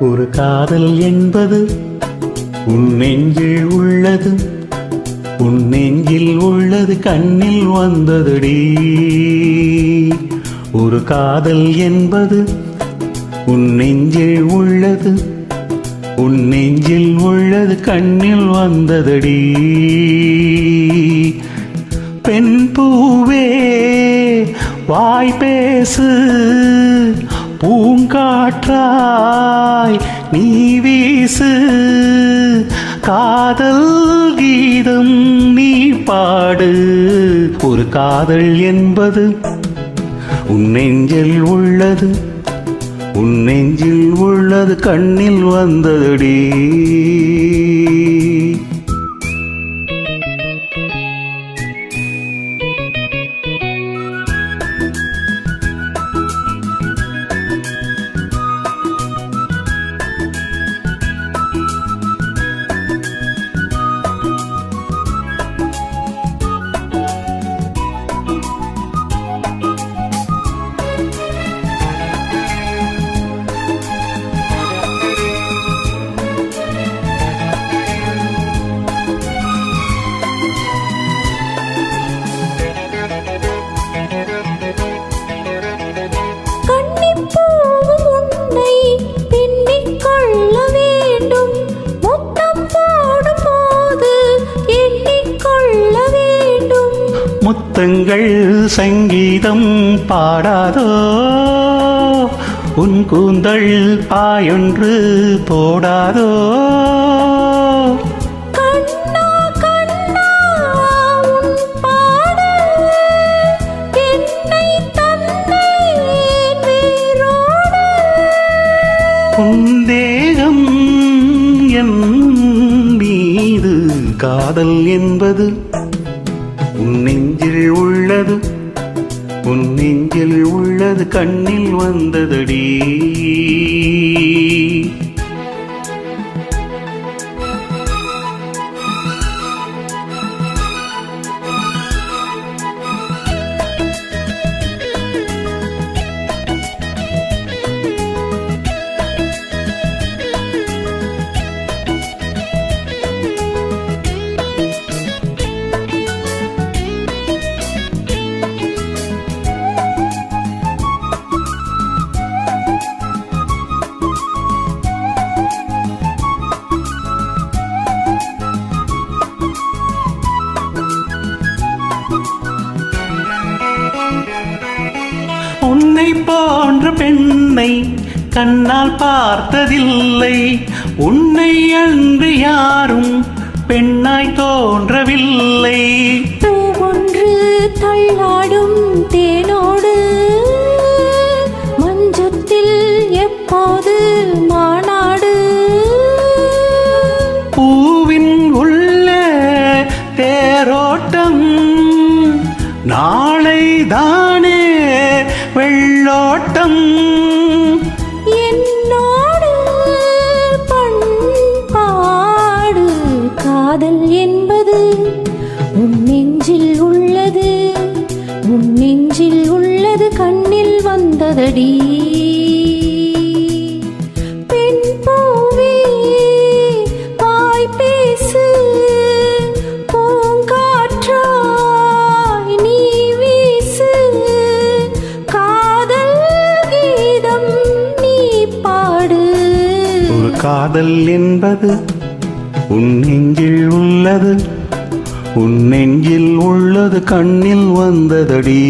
ஒரு காதல் என்பது உன் நெஞ்சில் உள்ளது உன் நெஞ்சில் உள்ளது கண்ணில் வந்ததுடி. ஒரு காதல் என்பது உன் நெஞ்சில் உள்ளது உன் நெஞ்சில் உள்ளது கண்ணில் வந்ததடி. பெண் பூவே வாய் பேசு பூங்காற்றாய் நீ வீசு. காதல் கீதம் நீ பாடு. ஒரு காதல் என்பது உன் நெஞ்சில் உள்ளது. உன் நெஞ்சில் உள்ளது கண்ணில் வந்ததடி. முத்தங்கள் சங்கீதம் பாடாதோ உன் கூந்தல் பாயொன்று போடாதோ கண்ணா, கண்ணா, உன் பாடல் என்னை தந்தேன் வேரோடு. உன் தேகம் என் மீது காதல் என்பது உன் நெஞ்சில் உள்ளது உன் நெஞ்சில் உள்ளது கண்ணில் வந்ததடி. பெண்ணை கண்ணால் பார்த்ததில்லை. உன்னை அன்று யாரும் பெண்ணாய் தோன்றவில்லை. ஒன்று தள்ளாடும் தேனோ நெஞ்சில் உள்ளது கண்ணில் வந்ததடி. பெண் பூவே வாய் பேசு பூங்காற்றாய் நீ வீசு. காதல் கீதம் நீ பாடு. ஒரு காதல் என்பது உன் நெஞ்சில் உள்ளது உன் நெஞ்சில் உள்ளது கண்ணில் வந்ததடி.